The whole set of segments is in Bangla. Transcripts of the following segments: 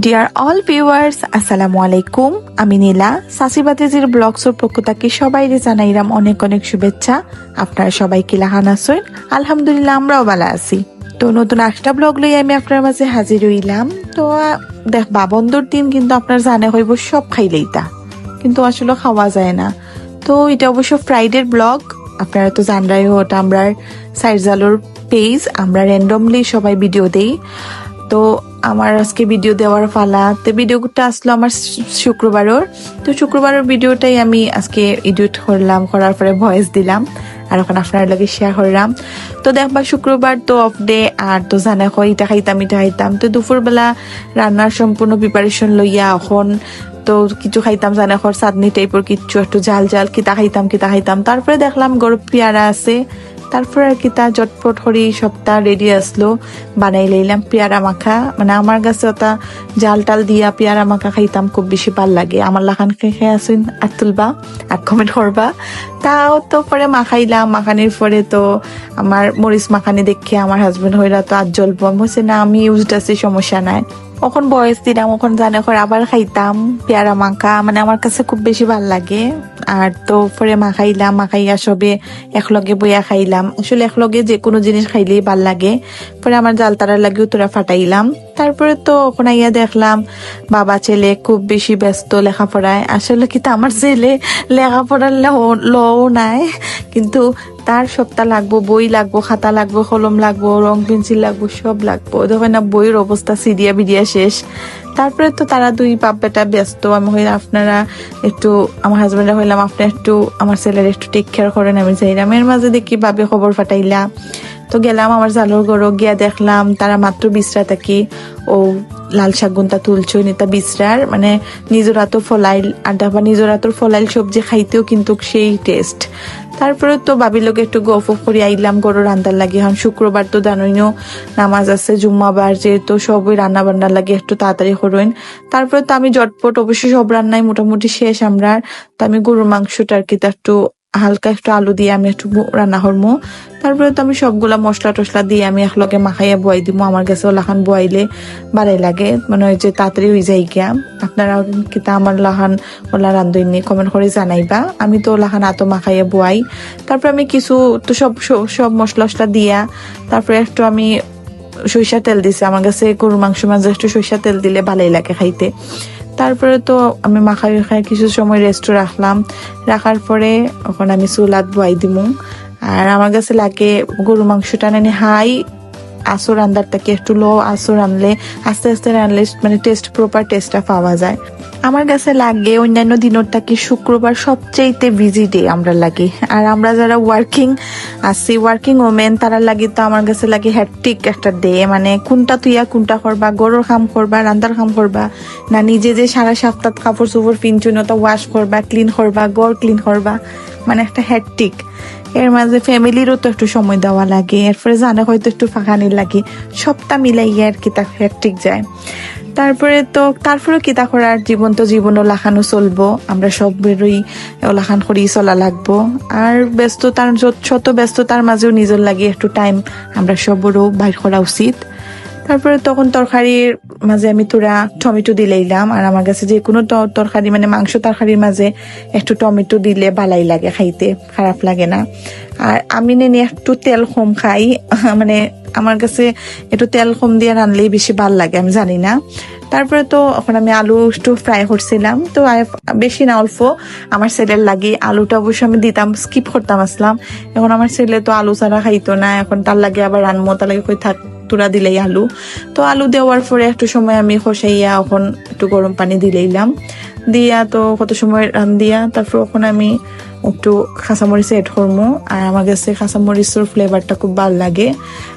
ডিয়ার অল ভিউয়ার্স আসসালামু আলাইকুম আমি নীলা। সাসিবাতিজির ব্লগসের পক্ষ থেকে সবাই জানাইরাম অনেক অনেক শুভেচ্ছা। আপনারা সবাই কি লাহান আসুন আলহামদুলিল্লাহ, আমরাও ভালো আছি। তো নতুন একটা ব্লগ লই আমি আপনার মাঝে হাজির হইলাম। তো, দেখ বাবন্দর দিন কিন্তু আপনার জানে হইব সব খাইলেই তা। কিন্তু আসলে খাওয়া যায় না। তো এটা অবশ্য ফ্রাইডের ব্লগ আপনারা তো জানরাই ওটা আমরা সাইরজালোর পেজ আমরা র্যান্ডমলি সবাই ভিডিও দেই। তো আমার আজকে ভিডিও দেওয়ার ফালা তো ভিডিওটা আসলো আমার শুক্রবারের তো শুক্রবারের ভিডিওটাই আমি আজকে এডিট করলাম, করার পরে ভয়েস দিলাম। আর ওখানে আপনার লাগে শেয়ার করলাম। তো দেখবা শুক্রবার তো অফ ডে আর তো জানে হয় ইটা খাইতাম ইটা খাইতাম। তো দুপুরবেলা রান্নার সম্পূর্ণ প্রিপারেশন লইয়া এখন তো কিছু খাইতাম, জানে খর চাটনি টাইপের কিছু একটু জাল জাল কিতা খাইতাম কিতা খাইতাম। তারপরে দেখলাম গরম পেয়ারা আছে। তারপরে আর কি তা জটপট করি সপ্তাহ রেডি আসলো, বানাই লইলাম পেয়ারা মাখা। মানে আমার কাছে ওটা জাল টাল দিয়া পেয়ারা মাখা খাইতাম, খুব বেশি ভালো লাগে। আমার লাখান খেয়ে আসুন আর তুলবা আর কমেন্ট করবা। তাও তো পরে মাখাইলাম, মাখানির পরে তো আমার মরিচ মাখানি দেখে আমার হাজবেন্ড হইরা তো আর জ্বলবো বলছি না, আমি ইউজড আছি, সমস্যা নাই। কখন বয়স দিলাম, কখন জানে করে আবার খাইতাম, পেয়ারা মাখা মানে আমার কাছে খুব বেশি ভালো লাগে। আর তো পরে মাখাইলাম মাখাইয়া সবে একলগে বইয়া খাইলাম। আসলে একলগে যে কোনো জিনিস খাইলেই ভালো লাগে। পরে আমার জাল তারার লাগেও তোরা ফাটাইলাম। তারপরে তো ওখানে ইয়া দেখলাম, বাবা ছেলে খুব বেশি ব্যস্ত লেখাপড়ায়। আসলে কি তো আমার ছেলে লেখাপড়ার লও নাই। কিন্তু তার সপ্তাহ লাগবো, বই লাগবো, খাতা লাগবো, কলম লাগবো, রং পেন্সিল লাগবো, সব লাগবো। দেখো না, বইয়ের অবস্থা সিরিয়া বিরিয়া শেষ। তারপরে তো তারা দুই বাপ বেটা ব্যস্ত। আমি হই, আপনারা একটু, আমার হাজবেন্ডরা হইলাম, আপনি একটু, আমার ছেলের একটু টেক কেয়ার করেন, আমি চাইলাম এর মাঝে দেখি বাবে খবর ফাটাইলাম তো গেলাম, আমার জালোর গরো গিয়া দেখলাম, তারা মাত্র বিশ্রা থাকি ও লাল শাক শাকগুনটা তুলছো নিতা বিশ্রার মানে নিজেরা তো ফলাইল আড্ডা বা নিজের তো ফলাইল সবজি খাইতেও কিন্তু সেই টেস্ট তারপরে তো বাবির লোক একটু গফ করে আইলাম গরু রান্নার লাগে এখন শুক্রবার তো জানোইও নামাজ আছে জুম্মাবার যেহেতু সবই রান্না বান্নার লাগে, একটু তাড়াতাড়ি করবেন তারপরে তো আমি জটপট অবশ্যই সব রান্নাই মোটামুটি শেষ আমরা তো আমি গরুর মাংসটা আর কি একটু হালকা একটু আলু দিয়ে আমি একটু রান্না করব তারপরে তো আমি সবগুলা মশলা টসলা দিয়ে আমি একলগে মাখাইয়া বয়াই দিব আমার কাছে লাখান বয়াইলে বাড়াই লাগে। মানে যে তাড়াতাড়ি হয়ে যায় গিয়া। আপনারা কিতা আমার লাহান ওলা রান্ধইনি কমেন্ট করে জানাইবা। আমি তো লাহান আতো মাখাইয়া বয়াই। তারপর আমি কিছু তো সব সব- সব মশলা টসলা দিয়া, তারপরে একটু আমি সরিষা তেল দিছি। আমার কাছে গরুর মাংস মাঝে একটু সরিষা তেল দিলে ভালোই লাগে খাইতে। তারপরে তো আমি মাখাই খাই কিছু সময় রেস্ট রাখলাম। রাখার পরে ওখানে আমি চুলাত বয়াই দিব আর আমার কাছে লাগে গরু মাংসটা নানি হাই আসর আন্দারটাকে একটু লো আসর আনলে, আস্তে আস্তে রানলে মানে টেস্ট প্রপার টেস্টটা পাওয়া যায়। আমার কাছে লাগে অন্যান্য দিনের থেকে শুক্রবার সবচেয়েতে বিজি ডে আমরা লাগে। আর আমরা যারা ওয়ার্কিং আছি ওয়ার্কিং ওমেন তারা লাগে তো আমার কাছে লাগে হ্যাট্রিক একটা ডে মানে কোনটা তুইয়া, কোনটা করবা, গরুর কাম করবা রান্দার কাম করবা, না নিজে যে সারা সপ্তাহ কাপড় চোপড় পিনচুন ওটা ওয়াশ করবা ক্লিন করবা গড় ক্লিন করবা মানে একটা হ্যাট্রিক এর মাঝে ফ্যামিলিরও তো একটু সময় দেওয়া লাগে, এরপরে জানে হয়তো একটু ফাঁকানি লাগে। সবটা মিলাইয়া আর কি তা হ্যাট্রিক যায়। তারপরে তো তারপরে কিতা করার জীবন তো জীবনও লাখানো চলবো। আমরা সব বেরোই লাখান করেই চলা লাগবো। আর ব্যস্ততার শত ব্যস্ততার মাঝেও নিজের লাগে একটু টাইম আমরা সবরও বাইর করা উচিত। তারপরে তখন তরকারির মাঝে আমি তোরা টমেটো দিলেইলাম আর আমার কাছে যে কোনো ত- তরকারি মানে মাংস তরকারির মাঝে একটু টমেটো দিলে বালাই লাগে খাইতে, খারাপ লাগে না। আর আমি নেনি একটু তেল কম খাই মানে আমার কাছে একটু তেল কম দিয়ে রানলেই বেশি ভালো লাগে, আমি জানি না। তারপরে তো ওখানে আমি আলু একটু ফ্রাই করছিলাম, তো বেশি না, অল্প। আমার ছেলের লাগে আলুটা অবশ্য আমি দিতাম স্কিপ করতাম আসলাম। এখন আমার ছেলে তো আলু ছাড়া খাইতো না, এখন তার লাগে আবার রানমো, তার লাগে কই থাক তুরা দিলেই আলু। তো আলু দেওয়ার পরে একটু সময় আমি খসাইয়া এখন একটু গরম পানি দিলেইলাম। দিয়া তো কত সময় দিয়া, তারপর ওখানে আমি একটু কাঁচামরিচ এড করব আর আমার কাছে কাঁচামরিচের ফ্লেভারটা খুব ভালো লাগে।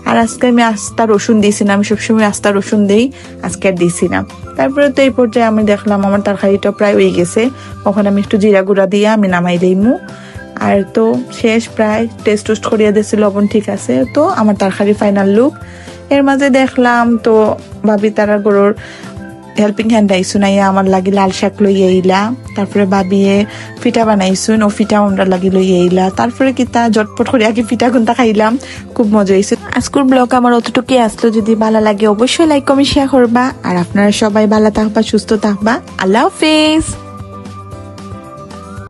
আর আজকে আমি আস্তা রসুন দিয়েছি না, আমি সবসময় আস্তা রসুন দেই, আজকে আর দিছি না। তারপরে তো এই পর্যায়ে আমি দেখলাম আমার তরকারিটা প্রায় হয়ে গেছে। ওখানে আমি একটু জিরা গুঁড়া দিয়ে আমি নামাই দিইমু আর তো শেষ প্রায় টেস্ট টেস্ট করিয়া দিয়েছি, লবণ ঠিক আছে। তো আমার তরকারি ফাইনাল লুক এর মাঝে দেখলাম তো ভাবি তারা গরুর হেল্পিং হ্যান্ড আইসুন, আইয়া আমার লাগি লাল শাক লই আইলা। তারপরে বাবিয়ে পিঠা বানাইছুন ও পিঠা আমরা লাগি লই আইলা। তারপরে কিতা, জটপট করে আগে পিঠা কোনটা খাইলাম, খুব মজা হয়েছে আজকের ব্লগ আমার অতটুকুই আসলো, যদি ভালো লাগে অবশ্যই লাইক কমেন্ট শেয়ার করবা। আর আপনারা সবাই ভালো থাকবা, সুস্থ থাকবা। আল্লাহ হাফেজ।